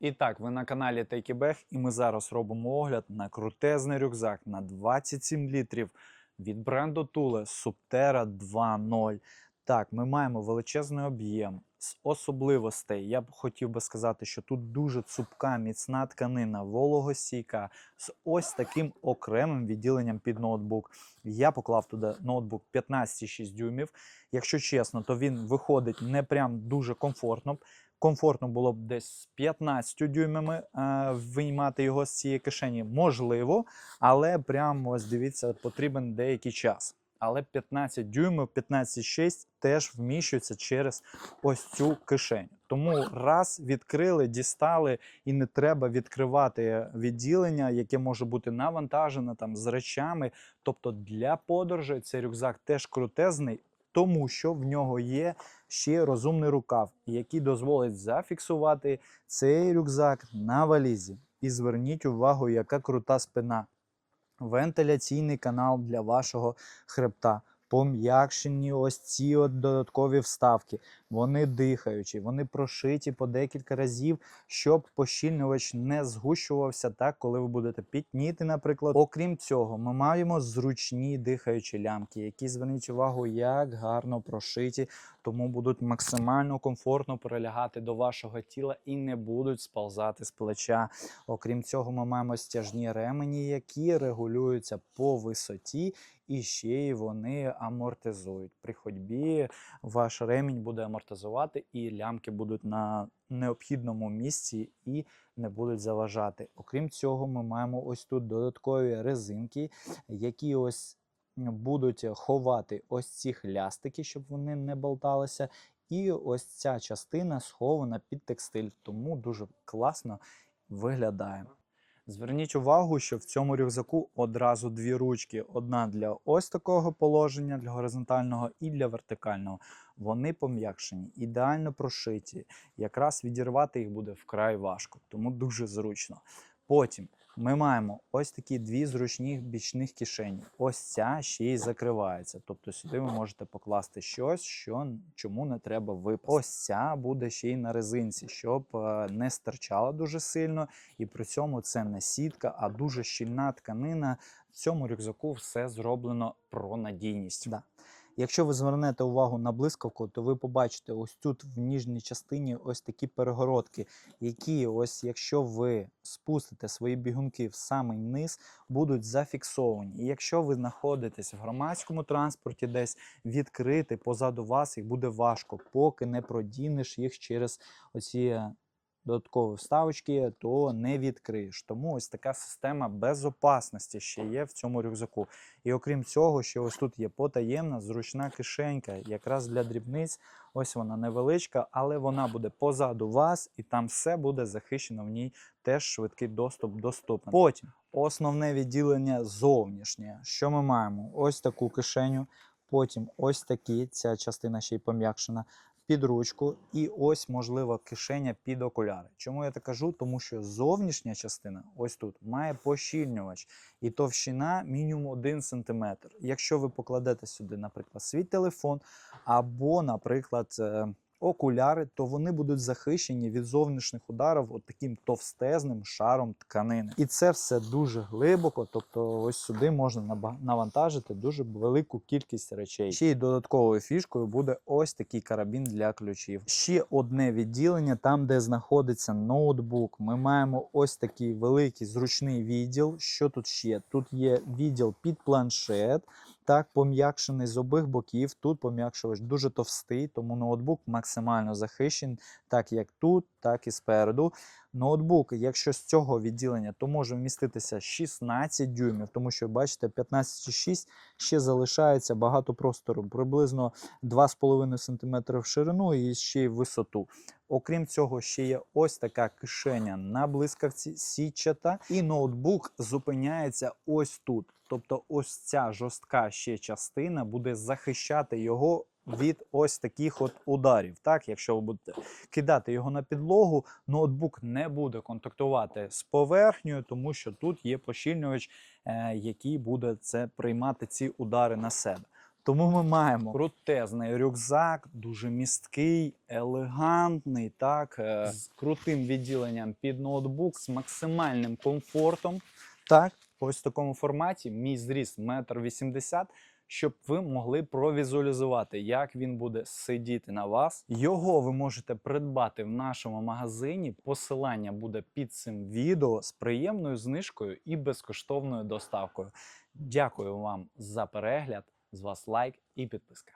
І так, ви на каналі Тейкібег, і ми зараз робимо огляд на крутезний рюкзак на 27 літрів від бренду Thule Subterra 2.0. Так, ми маємо величезний об'єм з особливостей. Я б хотів би сказати, що тут дуже цупка, міцна тканина, вологостійка, з ось таким окремим відділенням під ноутбук. Я поклав туди ноутбук 15,6 дюймів. Якщо чесно, то він виходить не прям дуже комфортно. Комфортно було б десь з 15 дюймами е, виймати його з цієї кишені. Можливо, але прямо ось дивіться, потрібен деякий час. Але 15 дюймів, 15,6 теж вміщується через ось цю кишеню. Тому раз відкрили, дістали, і не треба відкривати відділення, яке може бути навантажене там з речами. Тобто для подорожей цей рюкзак теж крутезний, тому що в нього є ще розумний рукав, який дозволить зафіксувати цей рюкзак на валізі. І зверніть увагу, яка крута спина. Вентиляційний канал для вашого хребта. Пом'якшені ось ці от додаткові вставки. Вони дихаючі, вони прошиті по декілька разів, щоб пощільнювач не згущувався так, коли ви будете пітніти, наприклад. Окрім цього, ми маємо зручні дихаючі лямки, які зверніть увагу, як гарно прошиті, тому будуть максимально комфортно прилягати до вашого тіла і не будуть сползати з плеча. Окрім цього, ми маємо стяжні ремені, які регулюються по висоті, і ще й вони амортизують. При ходьбі ваш ремінь буде амортизувати, і лямки будуть на необхідному місці і не будуть заважати. Окрім цього, ми маємо ось тут додаткові резинки, які ось будуть ховати ось ці хлястики, щоб вони не болталися. І ось ця частина схована під текстиль, тому дуже класно виглядає. Зверніть увагу, що в цьому рюкзаку одразу дві ручки: одна для ось такого положення, для горизонтального, і для вертикального. Вони пом'якшені, ідеально прошиті. Якраз відірвати їх буде вкрай важко, тому дуже зручно. Потім ми маємо ось такі дві зручні бічних кишені. Ось ця ще й закривається. Тобто сюди ви можете покласти щось, що чому не треба випасти. Ось ця буде ще й на резинці, щоб е, не стирчала дуже сильно. І при цьому це не сітка, а дуже щільна тканина. В цьому рюкзаку все зроблено про надійність. Да. Якщо ви звернете увагу на блискавку, то ви побачите ось тут в ніжній частині ось такі перегородки, які, ось якщо ви спустите свої бігунки в самий низ, будуть зафіксовані. І якщо ви знаходитесь в громадському транспорті, десь відкрити позаду вас, їх буде важко, поки не продінеш їх через оці додаткові вставочки, то не відкриєш. Тому ось така система безопасності ще є в цьому рюкзаку. І окрім цього, що ось тут є потаємна зручна кишенька, якраз для дрібниць. Ось вона невеличка, але вона буде позаду вас, і там все буде захищено в ній. Теж швидкий доступ доступний. Потім основне відділення зовнішнє. Що ми маємо? Ось таку кишеню. Потім ось такі, ця частина ще й пом'якшена під ручку, і ось, можливо, кишеня під окуляри. Чому я так кажу? Тому що зовнішня частина, ось тут, має пощільнювач, і товщина мінімум 1 см. Якщо ви покладете сюди, наприклад, свій телефон, або, наприклад, е, окуляри, то вони будуть захищені від зовнішніх ударів от таким товстезним шаром тканини. І це все дуже глибоко, тобто ось сюди можна навантажити дуже велику кількість речей. Ще й додатковою фішкою буде ось такий карабін для ключів. Ще одне відділення, там, де знаходиться ноутбук. Ми маємо ось такий великий зручний відділ. Що тут ще? Тут є відділ під планшет. Так, пом'якшений з обох боків. Тут пом'якшувач дуже товстий, тому ноутбук максимально захищений, так як тут, так і спереду. Ноутбук, якщо з цього відділення, то може вміститися 16 дюймів, тому що бачите, 15,6 ще залишається багато простору, приблизно 2,5 см в ширину і ще й в висоту. Окрім цього, ще є ось така кишеня на блискавці сітчата, і ноутбук зупиняється ось тут. Тобто, ось ця жорстка ще частина буде захищати його від ось таких от ударів. Так, якщо ви будете кидати його на підлогу, ноутбук не буде контактувати з поверхнею, тому що тут є пощільнювач, е, який буде це приймати ці удари на себе. Тому ми маємо крутезний рюкзак, дуже місткий, елегантний, так, е, з крутим відділенням під ноутбук, з максимальним комфортом. Так, ось в такому форматі. Мій зріст 1,80 м, щоб ви могли провізуалізувати, як він буде сидіти на вас. Його ви можете придбати в нашому магазині. Посилання буде під цим відео з приємною знижкою і безкоштовною доставкою. Дякую вам за перегляд. З вас лайк і підписка.